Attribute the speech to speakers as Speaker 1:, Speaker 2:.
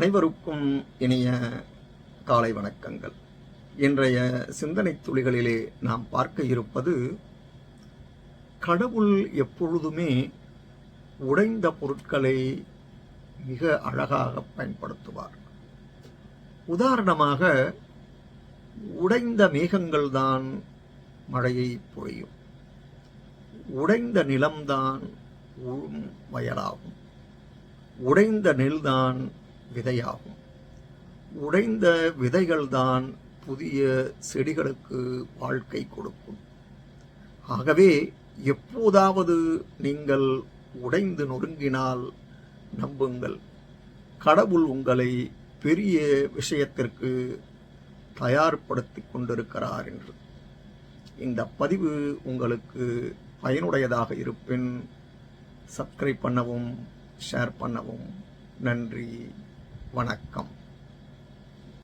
Speaker 1: அனைவருக்கும் இனிய காலை வணக்கங்கள். இன்றைய சிந்தனை துளிகளிலே நாம் பார்க்க இருப்பது கடவுள் எப்பொழுதுமே உடைந்த பொருட்களை மிக அழகாக பயன்படுத்துவார். உதாரணமாக உடைந்த மேகங்கள்தான் மழையை பொழியும். உடைந்த நிலம்தான் உழும் வயலாகும். உடைந்த நெல்தான் விதையாகும். உடைந்த விதைகள்தான் புதிய செடிகளுக்கு வாழ்க்கை கொடுக்கும். ஆகவே எப்போதாவது நீங்கள் உடைந்து நொறுங்கினால் நம்புங்கள். கடவுள் உங்களை பெரிய விஷயத்திற்கு தயார்படுத்தி கொண்டிருக்கிறார் என்று. இந்த பதிவு உங்களுக்கு பயனுடையதாக இருப்பின் சப்ஸ்கிரைப் பண்ணவும் ஷேர் பண்ணவும். நன்றி. வணக்கம்.